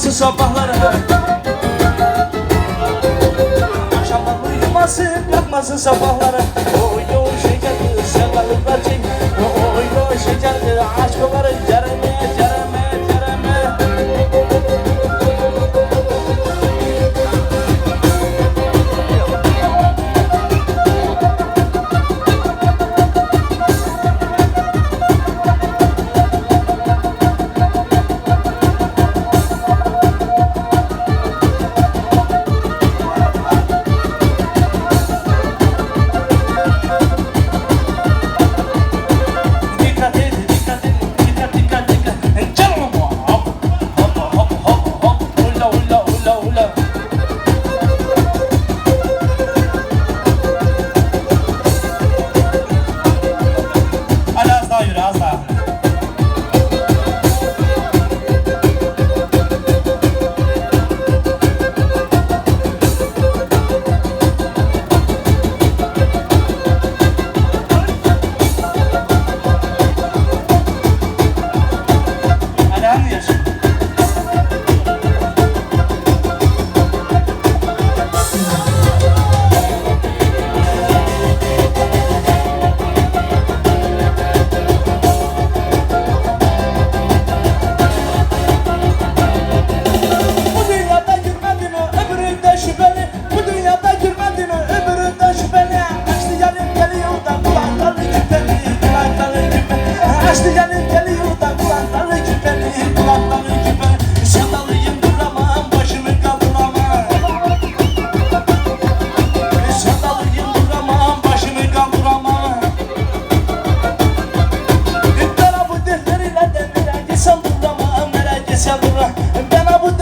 uyuması sabahlara Akşamdan uyuması kalkması sabahlara Yurasa. ሲያብራ እንደ ናቡቴ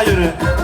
aşağı yürü.